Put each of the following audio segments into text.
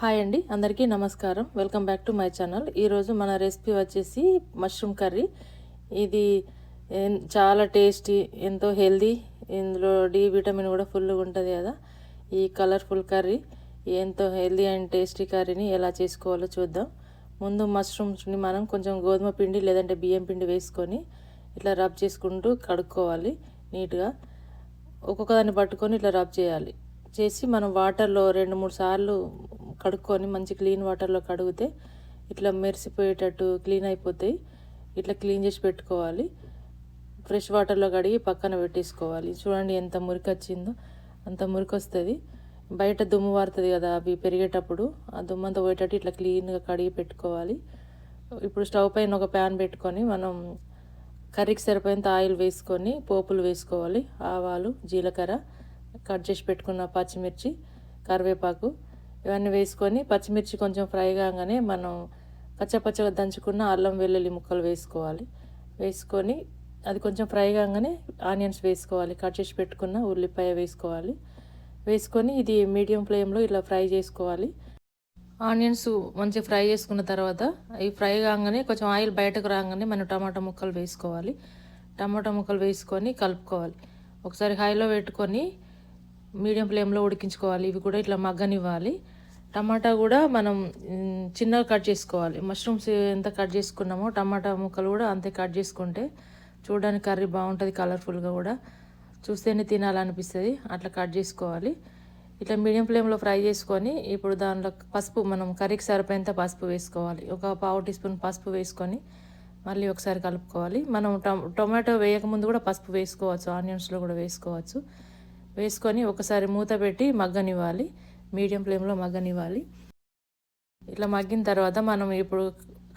Hi అండి అందరికీ నమస్కారం. Welcome back to my channel. ఈరోజు మన రెసిపీ వచ్చేసి మష్రూమ్ కర్రీ. ఇది చాలా టేస్టీ ఎంతో హెల్దీ ఇందులో డి విటమిన్ కూడా ఫుల్గా ఉంటుంది కదా. ఈ కలర్ఫుల్ కర్రీ ఎంతో హెల్దీ అండ్ టేస్టీ కర్రీని ఎలా చేసుకోవాలో చూద్దాం. ముందు మష్రూమ్స్ని మనం కొంచెం గోధుమ పిండి లేదంటే బియ్యం పిండి వేసుకొని ఇట్లా రబ్ చేసుకుంటూ కడుక్కోవాలి నీట్గా. ఒక్కొక్క దాన్ని పట్టుకొని ఇట్లా రబ్ చేయాలి. చేసి మనం వాటర్లో రెండు మూడు సార్లు కడుక్కొని మంచి క్లీన్ వాటర్లో కడిగితే ఇట్లా మెరిసిపోయేటట్టు క్లీన్ అయిపోతాయి. ఇట్లా క్లీన్ చేసి పెట్టుకోవాలి. ఫ్రెష్ వాటర్లో కడిగి పక్కన పెట్టేసుకోవాలి. చూడండి ఎంత మురికి వచ్చిందో అంత మురికి వస్తుంది బయట దుమ్ము వారుతుంది కదా అవి పెరిగేటప్పుడు ఆ దుమ్ము అంతా పోయేటట్టు ఇట్లా క్లీన్గా కడిగి పెట్టుకోవాలి. ఇప్పుడు స్టవ్ పైన ఒక ప్యాన్ పెట్టుకొని మనం కర్రీకి సరిపోయేంత ఆయిల్ వేసుకొని పోపులు వేసుకోవాలి. ఆవాలు జీలకర్ర కట్ చేసి పెట్టుకున్న పచ్చిమిర్చి కరివేపాకు ఇవన్నీ వేసుకొని పచ్చిమిర్చి కొంచెం ఫ్రై కాగానే మనం పచ్చపచ్చగా దంచుకున్న అల్లం వెల్లుల్లి ముక్కలు వేసుకోవాలి. వేసుకొని అది కొంచెం ఫ్రై కాగానే ఆనియన్స్ వేసుకోవాలి. కట్ చేసి పెట్టుకున్న ఉల్లిపాయ వేసుకోవాలి. వేసుకొని ఇది మీడియం ఫ్లేమ్లో ఇలా ఫ్రై చేసుకోవాలి. ఆనియన్స్ మంచిగా ఫ్రై చేసుకున్న తర్వాత అవి ఫ్రై కాగానే కొంచెం ఆయిల్ బయటకు రాగానే మనం టమాటా ముక్కలు వేసుకోవాలి. టమాటా ముక్కలు వేసుకొని కలుపుకోవాలి. ఒకసారి హైలో పెట్టుకొని మీడియం ఫ్లేమ్లో ఉడికించుకోవాలి. ఇవి కూడా ఇట్లా మగ్గనివ్వాలి. టమాటా కూడా మనం చిన్నగా కట్ చేసుకోవాలి. మష్రూమ్స్ ఎంత కట్ చేసుకున్నామో టమాటా ముక్కలు కూడా అంతే కట్ చేసుకుంటే చూడడానికి కర్రీ బాగుంటుంది కలర్ఫుల్గా కూడా. చూస్తేనే తినాలనిపిస్తుంది అట్లా కట్ చేసుకోవాలి. ఇట్లా మీడియం ఫ్లేమ్లో ఫ్రై చేసుకొని ఇప్పుడు దానిలో పసుపు మనం కర్రీకి సరిపోయేంత పసుపు వేసుకోవాలి. ఒక పావు టీ స్పూన్ పసుపు వేసుకొని మళ్ళీ ఒకసారి కలుపుకోవాలి. మనం టొ- టొమాటో వేయకముందు కూడా పసుపు వేసుకోవచ్చు ఆనియన్స్లో కూడా వేసుకోవచ్చు. వేసుకొని ఒకసారి మూత పెట్టి మగ్గనివ్వాలి. మీడియం ఫ్లేమ్లో మగ్గనివ్వాలి. ఇట్లా మగ్గిన తర్వాత మనం ఇప్పుడు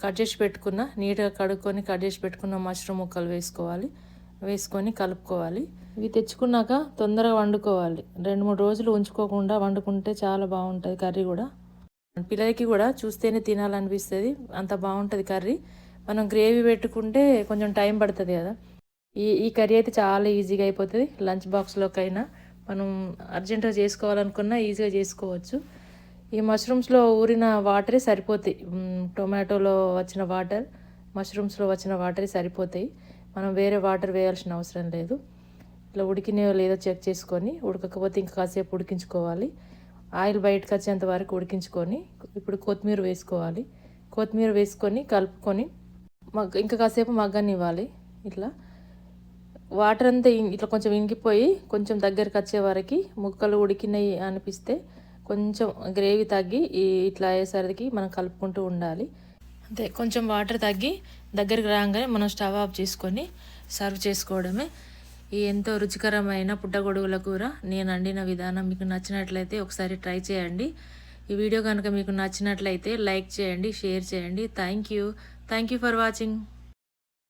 కట్ చేసి పెట్టుకున్న నీట్గా కడుక్కొని కట్ చేసి పెట్టుకున్న మష్రూమ్ ముక్కలు వేసుకోవాలి. వేసుకొని కలుపుకోవాలి. ఇవి తెచ్చుకున్నాక తొందరగా వండుకోవాలి. రెండు మూడు రోజులు ఉంచుకోకుండా వండుకుంటే చాలా బాగుంటుంది కర్రీ కూడా. పిల్లలకి కూడా చూస్తేనే తినాలనిపిస్తుంది. అంత బాగుంటుంది కర్రీ. మనం గ్రేవీ పెట్టుకుంటే కొంచెం టైం పడుతుంది కదా. ఈ ఈ కర్రీ అయితే చాలా ఈజీగా అయిపోతుంది. లంచ్ బాక్స్లోకైనా. మనం అర్జెంటుగా చేసుకోవాలనుకున్నా ఈజీగా చేసుకోవచ్చు. ఈ మష్రూమ్స్లో ఊరిన వాటరే సరిపోతాయి. టొమాటోలో వచ్చిన వాటర్ మష్రూమ్స్లో వచ్చిన వాటరే సరిపోతాయి. మనం వేరే వాటర్ వేయాల్సిన అవసరం లేదు. ఇట్లా ఉడికినాయో లేదో చెక్ చేసుకొని ఉడకకపోతే ఇంకా కాసేపు ఉడికించుకోవాలి. ఆయిల్ బయటకు వచ్చేంత వరకు ఉడికించుకొని ఇప్పుడు కొత్తిమీర వేసుకోవాలి. కొత్తిమీర వేసుకొని కలుపుకొని మగ్గ ఇంకా కాసేపు మగ్గనివ్వాలి. ఇట్లా వాటర్ అంతా ఇట్లా కొంచెం ఇంగిపోయి కొంచెం దగ్గరికి వచ్చే వరకు ముక్కలు ఉడికినాయి అనిపిస్తే కొంచెం గ్రేవీ తగ్గి ఇట్లా అయ్యేసరికి మనం కలుపుకుంటూ ఉండాలి. అంతే కొంచెం వాటర్ తగ్గి దగ్గరికి రాగానే మనం స్టవ్ ఆఫ్ చేసుకొని సర్వ్ చేసుకోవడమే. ఈ ఎంతో రుచికరమైన పుట్టగొడుగుల కూర నేను వండిన విధానం. మీకు నచ్చినట్లయితే ఒకసారి ట్రై చేయండి. ఈ వీడియో కనుక మీకు నచ్చినట్లయితే లైక్ చేయండి షేర్ చేయండి. Thank you. Thank you for watching.